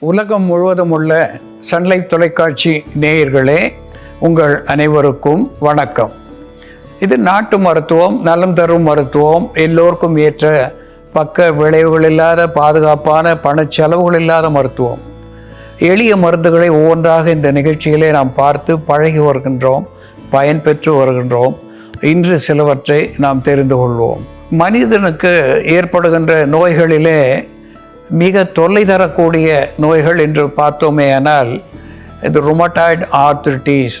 உலகம் முழுவதும் உள்ள சன்லைட் தொலைக்காட்சி நேயர்களே உங்கள் அனைவருக்கும் வணக்கம். இது நாட்டு மருத்துவம் நலம் தரும் மருத்துவம் எல்லோருக்கும் ஏற்ற பக்க விளைவுகள் இல்லாத பாதுகாப்பான பணச்செலவுகள் இல்லாத மருத்துவம். எளிய மருந்துகளை ஒவ்வொன்றாக இந்த நிகழ்ச்சிகளை நாம் பார்த்து பழகி வருகின்றோம் பயன்பெற்று வருகின்றோம். இன்று சிலவற்றை நாம் தெரிந்து கொள்வோம். மனிதனுக்கு ஏற்படுகின்ற நோய்களிலே மிக தொல்லை தரக்கூடிய நோய்கள் என்று பார்த்தோமே ஆனால் இது ரொமட்டாய்டு ஆர்த்ரிட்டிஸ்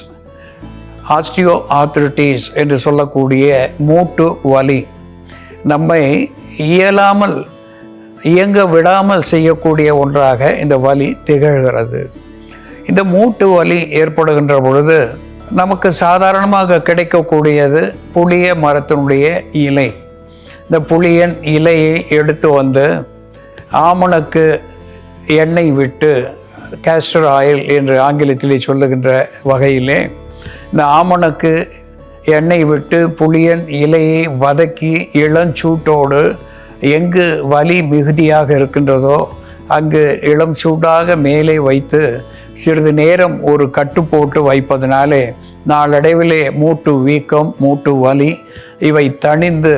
ஆஸ்டியோ ஆர்த்ரிட்டிஸ் என்று சொல்லக்கூடிய மூட்டு வலி. நம்மை இயலாமல் இயங்க விடாமல் செய்யக்கூடிய ஒன்றாக இந்த வலி திகழ்கிறது. இந்த மூட்டு வலி ஏற்படுகின்ற பொழுது நமக்கு சாதாரணமாக கிடைக்கக்கூடியது புளிய மரத்தினுடைய இலை. இந்த புளியன் இலையை எடுத்து வந்து ஆமணக்கு எண்ணெய் விட்டு கேஸ்டர் ஆயில் என்று ஆங்கிலத்திலே சொல்லுகின்ற வகையிலே இந்த ஆமணக்கு எண்ணெய் விட்டு புளியன் இலையை வதக்கி இளஞ்சூட்டோடு எங்கு வலி மிகுதியாக இருக்கின்றதோ அங்கு இளம் சூடாக மேலே வைத்து சிறிது நேரம் ஒரு கட்டு போட்டு வைப்பதனாலே நாளடைவிலே மூட்டு வீக்கம் மூட்டு வலி இவை தணிந்து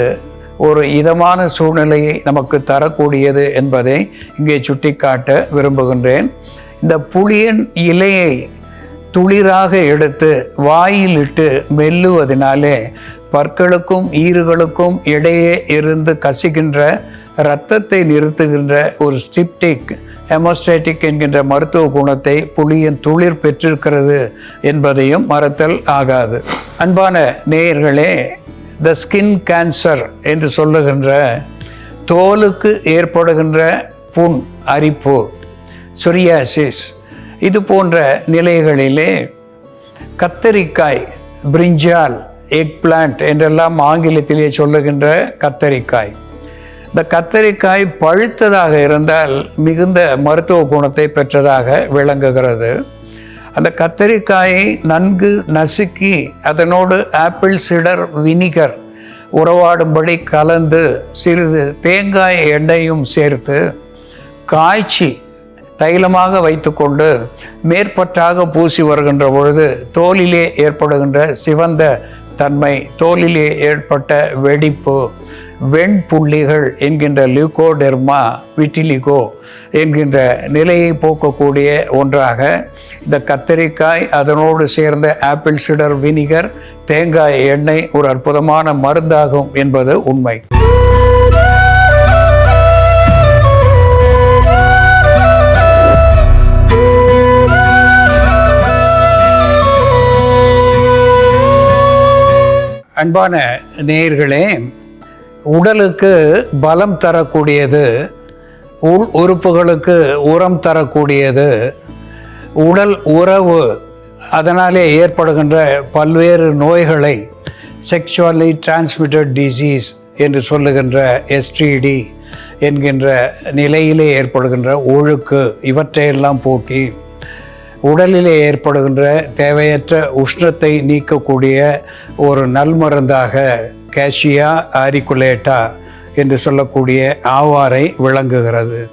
ஒரு இதமான சூழ்நிலையை நமக்கு தரக்கூடியது என்பதை இங்கே சுட்டிக்காட்ட விரும்புகின்றேன். இந்த புளியன் இலையை துளிராக எடுத்து வாயிலிட்டு மெல்லுவதனாலே பற்களுக்கும் ஈறுகளுக்கும் இடையே இருந்து கசிகின்ற இரத்தத்தை நிறுத்துகின்ற ஒரு ஸ்டிப்டிக் ஹெமோஸ்டேட்டிக் என்கின்ற மருத்துவ குணத்தை புளியின் துளிர் பெற்றிருக்கிறது என்பதையும் மறத்தல் ஆகாது. அன்பான நேயர்களே த ஸ்கின் கேன்சர் என்று சொல்லுகின்ற தோலுக்கு ஏற்படுகின்ற புண் அரிப்பு சொரியாசிஸ் இது போன்ற நிலைகளிலே கத்தரிக்காய் பிரிஞ்சால் எக் பிளான்ட் என்றெல்லாம் ஆங்கிலத்திலே சொல்லுகின்ற கத்தரிக்காய். இந்த கத்தரிக்காய் பழுத்ததாக இருந்தால் மிகுந்த மருத்துவ குணத்தை பெற்றதாக விளங்குகிறது. அந்த கத்தரிக்காயை நன்கு நசுக்கி அதனோடு ஆப்பிள் சிடர் வினிகர் உறவாடும்படி கலந்து சிறிது தேங்காய் எண்ணெயும் சேர்த்து காய்ச்சி தைலமாக வைத்துக்கொண்டு மேற்பற்றாக பூசி வருகின்ற பொழுது தோலிலே ஏற்படுகின்ற சிவந்த தன்மை தோலிலே ஏற்பட்ட வெடிப்பு வெண்புள்ளிகள் என்கின்ற லியூகோடெர்மா விட்டிலிகோ என்கின்ற நிலையை போக்கக்கூடிய ஒன்றாக இந்த கத்தரிக்காய் அதனோடு சேர்ந்த ஆப்பிள் சிடர் வினிகர் தேங்காய் எண்ணெய் ஒரு அற்புதமான மருந்தாகும் என்பது உண்மை. அன்பான நேயர்களே உடலுக்கு பலம் தரக்கூடியது உள் உறுப்புகளுக்கு உரம் தரக்கூடியது உடல் உறவு அதனாலே ஏற்படுகின்ற பல்வேறு நோய்களை செக்ஷுவலி டிரான்ஸ்மிட்டட் டிசீஸ் என்று சொல்லுகின்ற எஸ்டிடி என்கின்ற நிலையிலே ஏற்படுகின்ற ஒழுக்கு இவற்றையெல்லாம் போக்கி உடலிலே ஏற்படுகின்ற தேவையற்ற உஷ்ணத்தை நீக்கக்கூடிய ஒரு நல்மருந்தாக கேஷியா ஆரிகுலேட்டா என்று சொல்லக்கூடிய ஆவாரை விளங்குகிறது.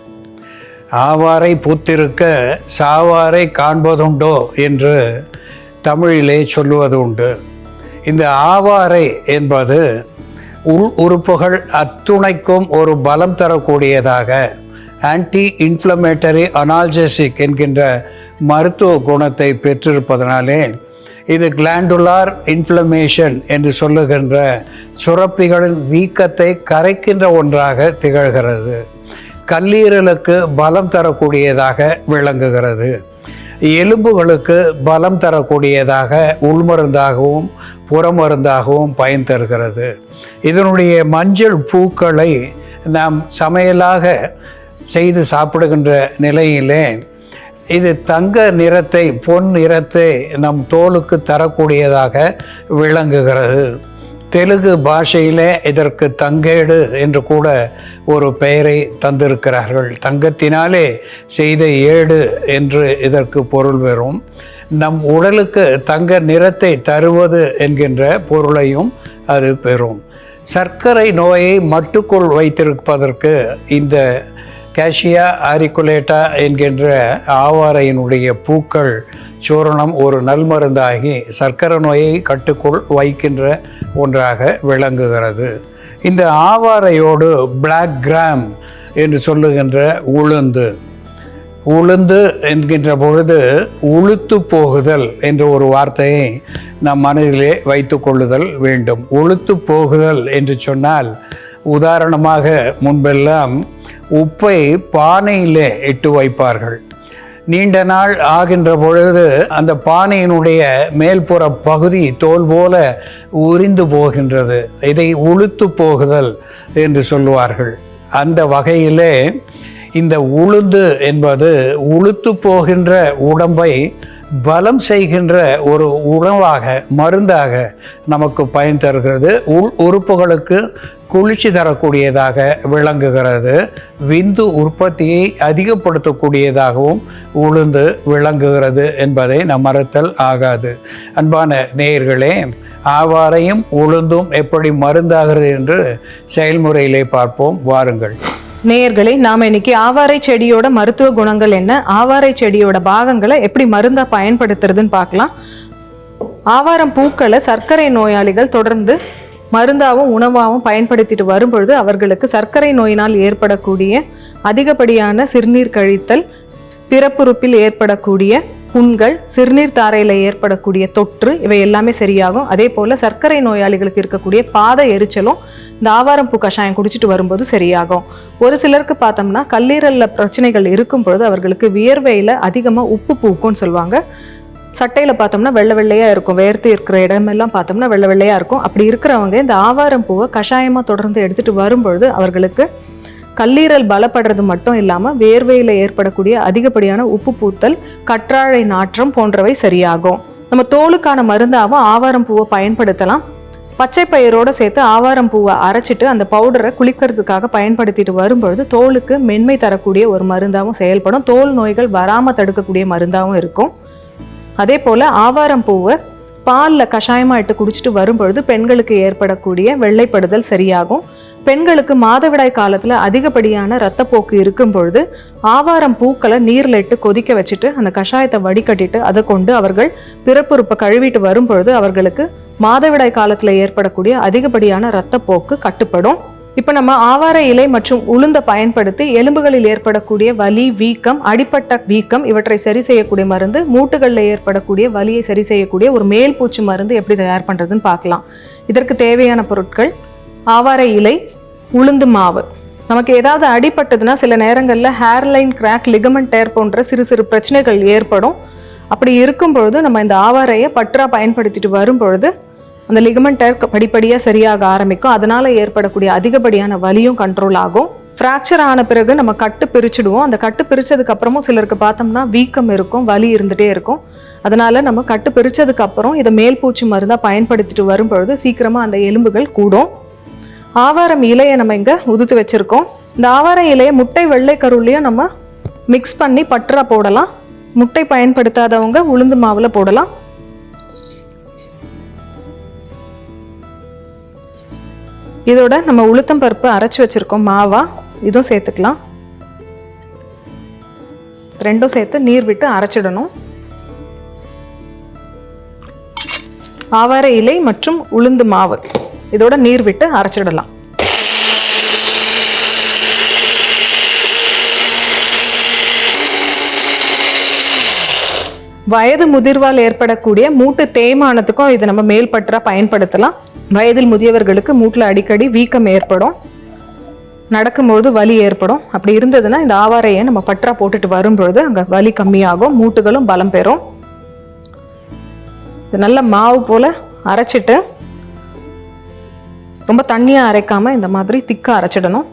ஆவாரை பூத்திருக்க சாவாரை காண்பதுண்டோ என்று தமிழிலே சொல்லுவது உண்டு. இந்த ஆவாரை என்பது உள் உறுப்புகள் அத்துணைக்கும் ஒரு பலம் தரக்கூடியதாக ஆன்டி இன்ஃப்ளமேட்டரி அனால்ஜெசிக் என்கின்ற மருத்துவ குணத்தை பெற்றிருப்பதனாலே இது கிளாண்டுலார் இன்ஃப்ளமேஷன் என்று சொல்லுகின்ற சுரப்பிகளின் வீக்கத்தை கரைக்கின்ற ஒன்றாக திகழ்கிறது. கல்லீரலுக்கு பலம் தரக்கூடியதாக விளங்குகிறது. எலும்புகளுக்கு பலம் தரக்கூடியதாக உள்மருந்தாகவும் புறமருந்தாகவும் பயன் தருகிறது. இதனுடைய மஞ்சள் பூக்களை நாம் சமையலாக செய்து சாப்பிடுகின்ற நிலையிலே இது தங்க நிறத்தை பொன் நிறத்தை நம் தோலுக்கு தரக்கூடியதாக விளங்குகிறது. தெலுங்கு பாஷையிலே இதற்கு தங்கேடு என்று கூட ஒரு பெயரை தந்திருக்கிறார்கள். தங்கத்தினாலே செய்த ஏடு என்று இதற்கு பொருள் பெறும். நம் உடலுக்கு தங்க நிறத்தை தருவது என்கின்ற பொருளையும் அது பெறும். சர்க்கரை நோயை மட்டுக்குள் வைத்திருப்பதற்கு இந்த கேஷியா ஆரிக்குலேட்டா என்கின்ற ஆவாரையினுடைய பூக்கள் சூரணம் ஒரு நல்மருந்தாகி சர்க்கரை நோயை கட்டுக்குள் வைக்கின்ற ஒன்றாக விளங்குகிறது. இந்த ஆவாரையோடு பிளாக் கிராம் என்று சொல்லுகின்ற உளுந்து உளுந்து என்கின்ற பொழுது உளுத்து போகுதல் என்ற ஒரு வார்த்தையை நம் மனதிலே வைத்து கொள்ளுதல் வேண்டும். உளுத்து போகுதல் என்று சொன்னால் உதாரணமாக முன்பெல்லாம் உப்பை பானையிலே இட்டு வைப்பார்கள். நீண்ட நாள் ஆகின்ற பொழுது அந்த பானையினுடைய மேல்புற பகுதி தோல் போல உறிந்து போகின்றது. இதை உளுத்து போகுதல் என்று சொல்லுவார்கள். அந்த வகையிலே இந்த உளுந்து என்பது உளுத்து போகின்ற உடம்பை பலம் செய்கின்ற ஒரு உணவாக மருந்தாக நமக்கு பயன் தருகிறது. உள் உறுப்புகளுக்கு குளிர்ச்சி தரக்கூடியதாக விளங்குகிறது. விந்து உற்பத்தியை அதிகப்படுத்தக்கூடியதாகவும் உளுந்து விளங்குகிறது என்பதை நம் மறுத்தல் ஆகாது. அன்பான நேயர்களே ஆவாரையும் உளுந்தும் எப்படி மருந்தாகிறது என்று செயல்முறையிலே பார்ப்போம். வாருங்கள். நேயர்களே நாம் இன்னைக்கு ஆவாரை செடியோட மருத்துவ குணங்கள் என்ன ஆவாரை செடியோட பாகங்களை எப்படி மருந்தாக பயன்படுத்துறதுன்னு பார்க்கலாம். ஆவாரம் பூக்களை சர்க்கரை நோயாளிகள் தொடர்ந்து மருந்தாகவும் உணவாகவும் பயன்படுத்திட்டு வரும்பொழுது அவர்களுக்கு சர்க்கரை நோயினால் ஏற்படக்கூடிய அதிகப்படியான சிறுநீர் கழித்தல் பிறப்புறுப்பில் ஏற்படக்கூடிய புண்கள் சிறுநீர் தாரையில் ஏற்படக்கூடிய தொற்று இவை எல்லாமே சரியாகும். அதே போல் சர்க்கரை நோயாளிகளுக்கு இருக்கக்கூடிய பாத எரிச்சலும் இந்த ஆவாரம் பூ கஷாயம் குடிச்சிட்டு வரும்போது சரியாகும். ஒரு சிலருக்கு பார்த்தோம்னா கல்லீரலில் பிரச்சனைகள் இருக்கும் பொழுது அவர்களுக்கு வியர்வையில் அதிகமாக உப்பு பூக்கும்னு சொல்லுவாங்க. சட்டையில் பார்த்தோம்னா வெள்ளை வெள்ளையாக இருக்கும். வேர்த்து இருக்கிற இடமெல்லாம் பார்த்தோம்னா வெள்ளை வெள்ளையாக இருக்கும். அப்படி இருக்கிறவங்க இந்த ஆவாரம் பூவை கஷாயமாக தொடர்ந்து எடுத்துகிட்டு வரும்பொழுது அவர்களுக்கு கல்லீரல் பலப்படுறது மட்டும் இல்லாமல் வேர்வையில் ஏற்படக்கூடிய அதிகப்படியான உப்பு பூத்தல் கற்றாழை நாற்றம் போன்றவை சரியாகும். நம்ம தோலுக்கான மருந்தாகவும் ஆவாரம் பூவை பயன்படுத்தலாம். பச்சை பயிரோடு சேர்த்து ஆவாரம் பூவை அரைச்சிட்டு அந்த பவுடரை குளிக்கிறதுக்காக பயன்படுத்திட்டு வரும்பொழுது தோலுக்கு மென்மை தரக்கூடிய ஒரு மருந்தாகவும் செயல்படும். தோல் நோய்கள் வராமல் தடுக்கக்கூடிய மருந்தாகவும் இருக்கும். அதே போல் ஆவாரம் பூவை பாலில் கஷாயமாக இட்டு குடிச்சிட்டு வரும்பொழுது பெண்களுக்கு ஏற்படக்கூடிய வெள்ளைப்படுதல் சரியாகும். பெண்களுக்கு மாதவிடாய் காலத்தில் அதிகப்படியான இரத்தப்போக்கு இருக்கும் பொழுது ஆவாரம் பூக்களை நீரில் இட்டு கொதிக்க வச்சுட்டு அந்த கஷாயத்தை வடிகட்டிட்டு அதை கொண்டு அவர்கள் பிறப்புறுப்பை கழுவிட்டு வரும்பொழுது அவர்களுக்கு மாதவிடாய் காலத்தில் ஏற்படக்கூடிய அதிகப்படியான இரத்தப்போக்கு கட்டுப்படும். இப்போ நம்ம ஆவார இலை மற்றும் உளுந்த பயன்படுத்தி எலும்புகளில் ஏற்படக்கூடிய வலி வீக்கம் அடிப்பட்ட வீக்கம் இவற்றை சரி செய்யக்கூடிய மருந்து மூட்டுகளில் ஏற்படக்கூடிய வலியை சரி செய்யக்கூடிய ஒரு மேல் பூச்சி மருந்து எப்படி தயார் பண்ணுறதுன்னு பார்க்கலாம். இதற்கு தேவையான பொருட்கள் ஆவார இலை உளுந்து மாவு. நமக்கு ஏதாவது அடிப்பட்டதுன்னா சில நேரங்களில் ஹேர்லைன் கிராக் லிகமெண்ட் டேர் போன்ற சிறு சிறு பிரச்சனைகள் ஏற்படும். அப்படி இருக்கும் பொழுது நம்ம இந்த ஆவாரையை பற்றா பயன்படுத்திட்டு வரும் பொழுது அந்த லிகமெண்ட் படிப்படியாக சரியாக ஆரம்பிக்கும். அதனால் ஏற்படக்கூடிய அதிகப்படியான வலியும் கண்ட்ரோல் ஆகும். ஃப்ராக்சர் ஆன பிறகு நம்ம கட்டு பிரிச்சுடுவோம். அந்த கட்டு பிரித்ததுக்கப்புறமும் சிலருக்கு பார்த்தோம்னா வீக்கம் இருக்கும் வலி இருந்துகிட்டே இருக்கும். அதனால் நம்ம கட்டு பிரித்ததுக்கப்புறம் இதை மேல் பூச்சி மருந்தாக பயன்படுத்திட்டு வரும்பொழுது சீக்கிரமாக அந்த எலும்புகள் கூடும். ஆவாரம் இலையை நம்ம இங்கே உதுத்து வச்சுருக்கோம். இந்த ஆவார இலையை முட்டை வெள்ளை கருள்லையும் நம்ம மிக்ஸ் பண்ணி பற்றா போடலாம். முட்டை பயன்படுத்தாதவங்க உளுந்து மாவில் போடலாம். இதோட நம்ம உளுத்தம் பருப்பு அரைச்சி வச்சுருக்கோம். மாவா இதுவும் சேர்த்துக்கலாம். ரெண்டும் சேர்த்து நீர் விட்டு அரைச்சிடணும். ஆவார இலை மற்றும் உளுந்து மாவு. இதோட நீர் விட்டு அரைச்சிடலாம். வயது முதிர்வால் ஏற்படக்கூடிய மூட்டு தேய்மானத்துக்கும் இதை நம்ம மேல்பற்றா பயன்படுத்தலாம். வயதில் முதியவர்களுக்கு மூட்டில் அடிக்கடி வீக்கம் ஏற்படும். நடக்கும்பொழுது வலி ஏற்படும். அப்படி இருந்ததுன்னா இந்த ஆவாரையை நம்ம பற்றா போட்டுட்டு வரும்பொழுது அங்கே வலி கம்மியாகும் மூட்டுகளும் பலம் பெறும். இது நல்ல மாவு போல் அரைச்சிட்டு ரொம்ப தண்ணியாக அரைக்காமல் இந்த மாதிரி திக்காக அரைச்சிடணும்.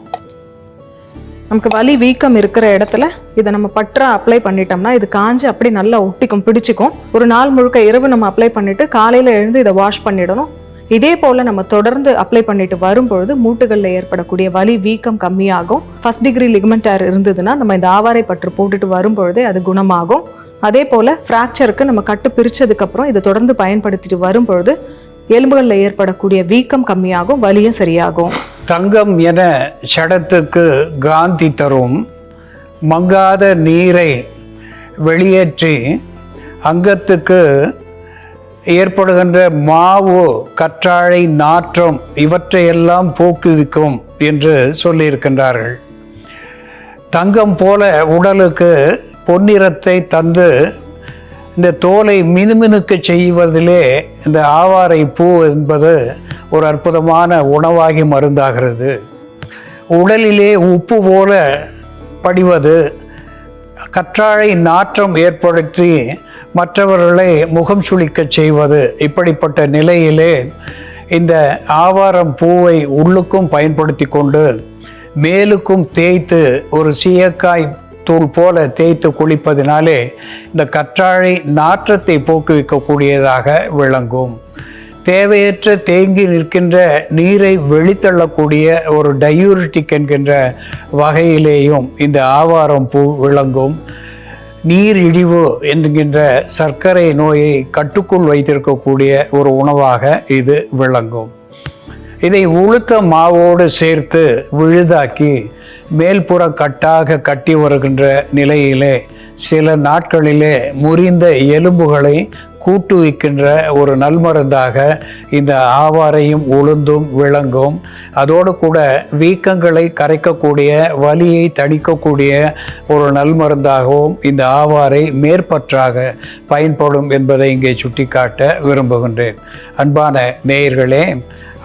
நமக்கு வலி வீக்கம் இருக்கிற இடத்துல இதை நம்ம பற்றா அப்ளை பண்ணிட்டோம்னா இது காஞ்சு அப்படி நல்லா ஒட்டிக்கும் பிடிச்சிக்கும். ஒரு நாள் முழுக்க இரவு நம்ம அப்ளை பண்ணிட்டு காலையில் எழுந்து இதை வாஷ் பண்ணிடணும். இதே போல் நம்ம தொடர்ந்து அப்ளை பண்ணிட்டு வரும்பொழுது மூட்டுகளில் ஏற்படக்கூடிய வலி வீக்கம் கம்மியாகும். ஃபர்ஸ்ட் டிகிரி லிகமெண்டர் இருந்ததுன்னா நம்ம இந்த ஆவாரை பற்று போட்டுட்டு வரும்பொழுதே அது குணமாகும். அதே போல் ஃப்ராக்சருக்கு நம்ம கட்டு பிரித்ததுக்கப்புறம் இதை தொடர்ந்து பயன்படுத்திட்டு வரும்பொழுது எலும்புகளில் ஏற்படக்கூடிய வீக்கம் கம்மியாகும் வலியும் சரியாகும். தங்கம் என சடத்துக்கு காந்தி தரும் மங்காத நீரை வெளியேற்றி அங்கத்துக்கு ஏற்படுகின்ற மாவு கற்றாழை நாற்றம் இவற்றையெல்லாம் போக்குவிக்கும் என்று சொல்லியிருக்கின்றார்கள். தங்கம் போல உடலுக்கு பொன்னிறத்தை தந்து இந்த தோலை மினுமினுக்கு செய்வதிலே இந்த ஆவாரை பூ என்பது ஒரு அற்புதமான உணவாகி மருந்தாகிறது. உடலிலே உப்பு போல படிவது கற்றாழை நாற்றம் ஏற்படுத்தி மற்றவர்களை முகம் சுளிக்கச் செய்வது இப்படிப்பட்ட நிலையிலே இந்த ஆவாரம் பூவை உள்ளுக்கும் பயன்படுத்தி கொண்டு மேலுக்கும் தேய்த்து ஒரு சீயக்காய் தூள் போல தேய்த்து குளிப்பதினாலே இந்த கற்றாழை நாற்றத்தை போக்குவிக்கக்கூடியதாக விளங்கும். தேவையற்ற தேங்கி நிற்கின்ற நீரை வெளித்தள்ளக்கூடிய ஒரு டயூரிட்டிக் என்கின்ற வகையிலேயும் இந்த ஆவாரம் பூ விளங்கும். நீரிழிவு என்கின்ற சர்க்கரை நோயை கட்டுக்குள் வைத்திருக்கக்கூடிய ஒரு உணவாக இது விளங்கும். இதை உளுத்த மாவோடு சேர்த்து விழுதாக்கி மேல்புற கட்டாக கட்டி வருகின்ற நிலையிலே சில நாட்களிலே முறிந்த எலும்புகளை கூட்டுவிக்கின்ற ஒரு நல்மருந்தாக இந்த ஆவாரையும் உளுந்தும் விளங்கும். அதோடு கூட வீக்கங்களை கரைக்கக்கூடிய வலியை தணிக்கக்கூடிய ஒரு நல்மருந்தாகவும் இந்த ஆவாரை மேற்பற்றாக பயன்படும் என்பதை இங்கே சுட்டிக்காட்ட விரும்புகின்றேன். அன்பான நேயர்களே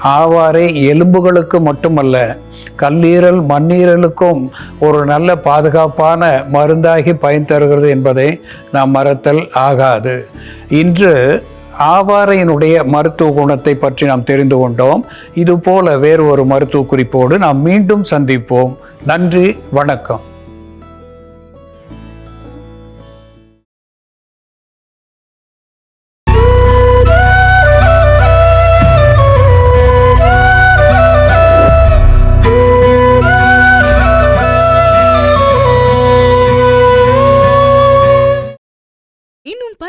ஆவாரை எலும்புகளுக்கு மட்டுமல்ல கல்லீரல் மண்ணீரலுக்கும் ஒரு நல்ல பாதுகாப்பான மருந்தாகி பயன் தருகிறது என்பதை நாம் மறத்தல் ஆகாது. இன்று ஆவாரையினுடைய மருத்துவ குணத்தை பற்றி நாம் தெரிந்து கொண்டோம். இதுபோல வேறு ஒரு மருத்துவ குறிப்போடு நாம் மீண்டும் சந்திப்போம். நன்றி வணக்கம்.